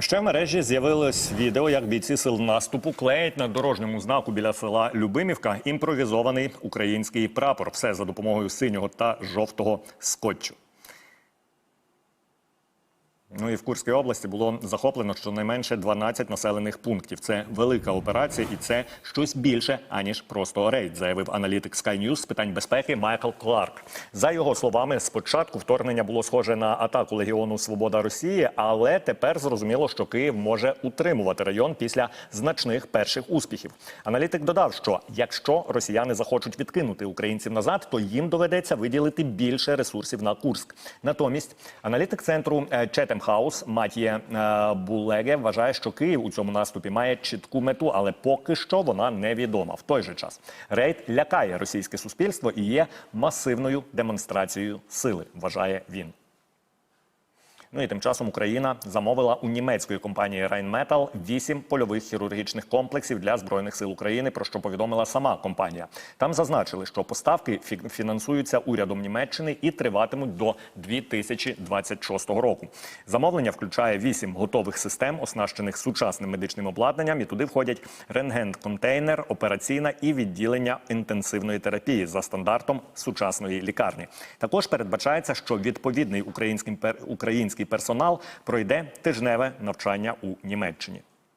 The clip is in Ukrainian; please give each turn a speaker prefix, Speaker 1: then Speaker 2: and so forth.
Speaker 1: Ще в мережі з'явилось відео, як бійці сил наступу клеять на дорожньому знаку біля села Любимівка імпровізований український прапор. Все за допомогою синього та жовтого скотчу. Ну і в Курській області було захоплено щонайменше 12 населених пунктів. Це велика операція, і це щось більше аніж просто рейд, заявив аналітик Sky News з питань безпеки Майкл Кларк. За його словами, спочатку вторгнення було схоже на атаку Легіону Свобода Росії, але тепер зрозуміло, що Київ може утримувати район після значних перших успіхів. Аналітик додав, що якщо росіяни захочуть відкинути українців назад, то їм доведеться виділити більше ресурсів на Курськ. Натомість аналітик центру Четем Хаус Матіє е, Булеге вважає, що Київ у цьому наступі має чітку мету, але поки що вона невідома. В той же час рейд лякає російське суспільство і є масивною демонстрацією сили. Вважає він. Ну і тим часом Україна замовила у німецької компанії Rheinmetall вісім польових хірургічних комплексів для збройних сил України. Про що повідомила сама компанія. Там зазначили, що поставки фі- фінансуються урядом Німеччини і триватимуть до 2026 року. Замовлення включає вісім готових систем, оснащених сучасним медичним обладнанням. І туди входять рентген-контейнер, операційна і відділення інтенсивної терапії за стандартом сучасної лікарні. Також передбачається, що відповідний український пер- український персонал пройде тижневе навчання у Німеччині.